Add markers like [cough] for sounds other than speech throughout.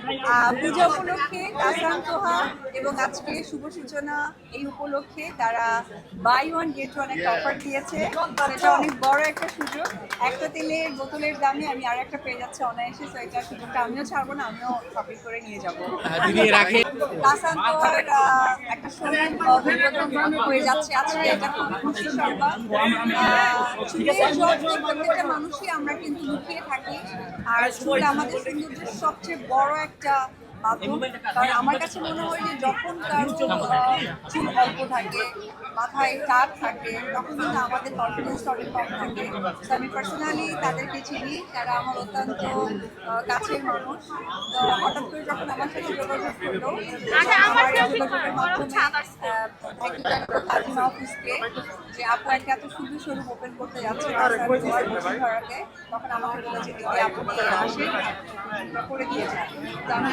আহ, পূজা উপলক্ষে কাসান তোহা এবং আজকে শুভ সূচনা এই উপলক্ষে তারা বাই ওয়ান গেট ওয়ান একটা অফার দিয়েছে। সেটা অনেক বড় একটা সুযোগ। একটা তেলের বোতলের দামে আমি আর একটা পেয়ে যাচ্ছে অনায়াসে তো এটা সুযোগটা আমিও ছাড়বো না আমিও শপিং করে নিয়ে যাব। আহ, দিদি এর আগে কাসান তোহার আহ, একটা শোরুম উদ্বোধন হয়ে যাচ্ছে আজকে এটা খুব খুশি প্রত্যেকটা মানুষই আমরা কিন্তু লুকিয়ে থাকি। আর চুল আমাদের সৌন্দর্যের সবচেয়ে বড় একটা মাধ্যম। কারণ আমার কাছে মনে হয় যে যখন কারও চুল অল্প থাকে মাথায় টাক থাকে তখন কিন্তু আমাদের কনফিডেন্স অনেক কম থাকে। তো আমি পার্সোনালি তাদেরকে চিনি তারা আমার অত্যন্ত কাছের মানুষ। তো হঠাৎ করে যখন আমার সাথে যোগাযোগ করল অফিসকে যে আপনার একটা এত সুন্দর ওপেন করতে যাচ্ছে ধরাতে তখন আমাকে বলেছে দিদি আপনি আসেন আমরা করে দিয়েছেন তো আমি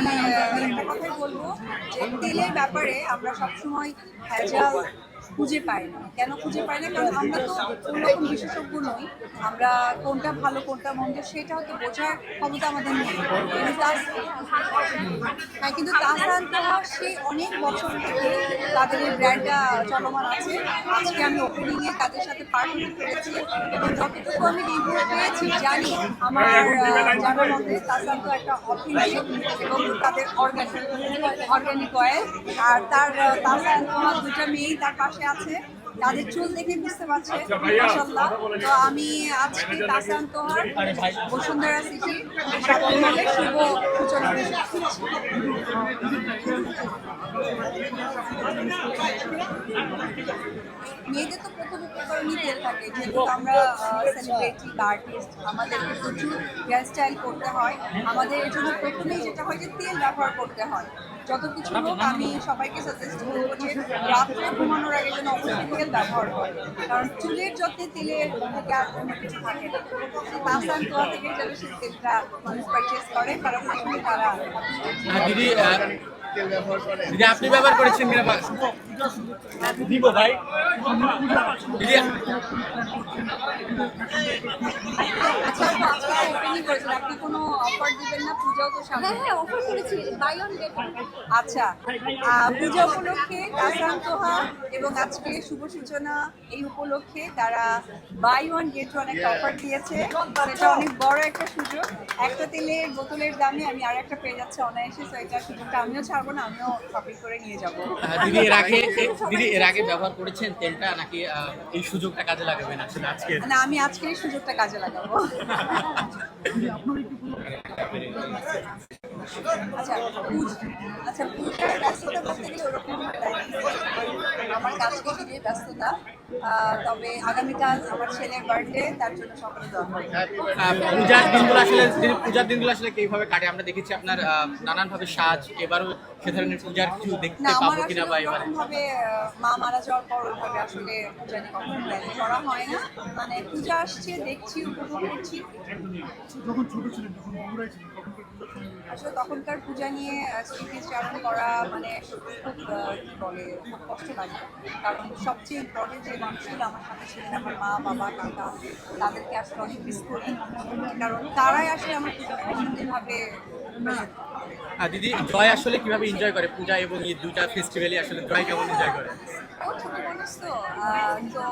একটা কথাই বলব যে তেলের ব্যাপারে আমরা সবসময় ভেজাল খুঁজে পাই না। কেন খুঁজে পাই না? কারণ আমরা তো কোনোরকম বিশেষজ্ঞ নই। আমরা কোনটা ভালো, কোনটা মন্দ, সেটা হয়তো বোঝার ক্ষমতা আমাদের নেই। হ্যাঁ কিন্তু তাসান তোহা সেই অনেক বছর থেকে তাদের ব্র্যান্ডটা চলমান আছে। আজকে আমি ওপেনিংয়ে তাদের সাথে যতটুকু আমি রিভিউ পেয়েছি জানি আমার জানার মধ্যে তাসান তো একটা অথেন্টিক এবং তাদের অর্গানিক অয়েল আর তার তাসান তোহা দুটা মেয়েই তার পাশে আছে তাদের চুল দেখে বুঝতে পারছে মাশাআল্লাহ তো আমি আজকে তাসান তোহার বসুন্ধরা সিটি শপিং শুভ সূচনা মেয়েদের তো থাকে যেহেতু আমরা সেলিব্রিটি আর্টিস্ট আমাদের প্রচুর হেয়ার স্টাইল করতে হয়। আমাদের এর জন্য প্রথমেই যেটা হয় যে তেল ব্যবহার করতে হয়। যত কিছু হোক আমি সবাইকে সাজেস্ট করব যে রাত্রে ঘুমানোর আগে যেন অবশ্যই তেল ব্যবহার করে কারণ চুলের যত্নে তেলের থেকে আর অন্য কিছু থাকে না। তোয়া থেকে যেন সেই তেলটা মানুষ পারচেস করে কারণ তারা দিদি আহ, দিদি আপনি ব্যবহার করেছেন কিনা? দিব ভাই। দিদি আচ্ছা হ্যাঁ হ্যাঁ আচ্ছা পূজা উপলক্ষে এবং আজকে শুভ সূচনা এই উপলক্ষে তারা বাই ওয়ান গেট ওয়ান একটা অফার দিয়েছে। সেটা অনেক বড় একটা সুযোগ। একটা তেলের বোতলের দামে আমি আর একটা পেয়ে যাচ্ছে অনায়াসে তো এটা সুযোগটা আমিও ছাড়বো। না আমিও শপিং করে নিয়ে যাব। দিদি এর আগে দিদি এর আগে ব্যবহার করেছেন তেলটা নাকি এই সুযোগটা কাজে লাগাবেন আসলে আজকে। না আমি আজকে এই সুযোগটা কাজে লাগাবো। আচ্ছা পূজ- আচ্ছা পূজার ব্যস্ততা বলতে গেলে ওরকম কাজকে ঘিরে ব্যস্ততা তবে আগামীকাল আমার ছেলের বার্থডে তার জন্য সকলে দোয়া পূজার দিনগুলো আসলে পূজার দিনগুলো আসলে কীভাবে কাটে? আমরা দেখেছি আপনার নানান ভাবে সাজ এবারও সে ধরনের পূজার কিছু দেখতে পাবো কিনা বা এবারে? মা মারা যাওয়ার পর ওইভাবে আসলে পূজা নিয়ে কখনো প্ল্যান করা হয় না। মানে পূজা আসছে দেখছি উপভোগ করছি। আসলে তখনকার পূজা নিয়ে স্মৃতিচারণ করা মানে খুব কি বলে খুব কষ্ট লাগে কারণ সবচেয়ে ইম্পর্টেন্ট যে মানুষগুলো আমার সাথে ছিলেন, আমার মা, বাবা, কাকা, তাদেরকে আসলে অনেক মিস করি। কারণ তারাই আসলে আমার present দিদি, জয় আসলে কীভাবে এনজয় করে? পূজা এবং এই দুটা ফেস্টিভ্যালই আসলে জয় কেমন এনজয় করে? ও ছোট মানুষ তো তো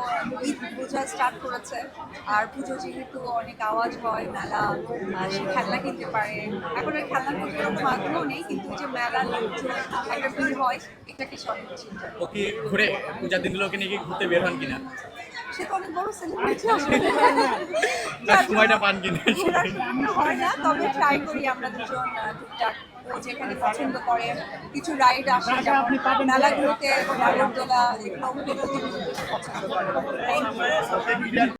ঈদ পূজা স্টার্ট করেছে। আর পুজো যেহেতু অনেক আওয়াজ হয় মেলা সে খেলনা কিনতে পারে। এখন আর খেলনার প্রতি ওরকম আগ্রহ নেই কিন্তু যে মেলা লোকজন একটা ভিড় হয় এটাকে সব ও কি ঘুরে পূজার দিনগুলোকে নিয়ে কি ঘুরতে বের হন কিনা? সে তো অনেক বড় সেলিব্রিটি [laughs] আসলে। সময়টা পান কিনা? হয় না তবে ট্রাই করি আমরা দুজন টুকটাক। ও যেখানে পছন্দ করে কিছু রাইড আসে যেমন মেলাগুলোতে নাগরদোলা এগুলো পছন্দ করে.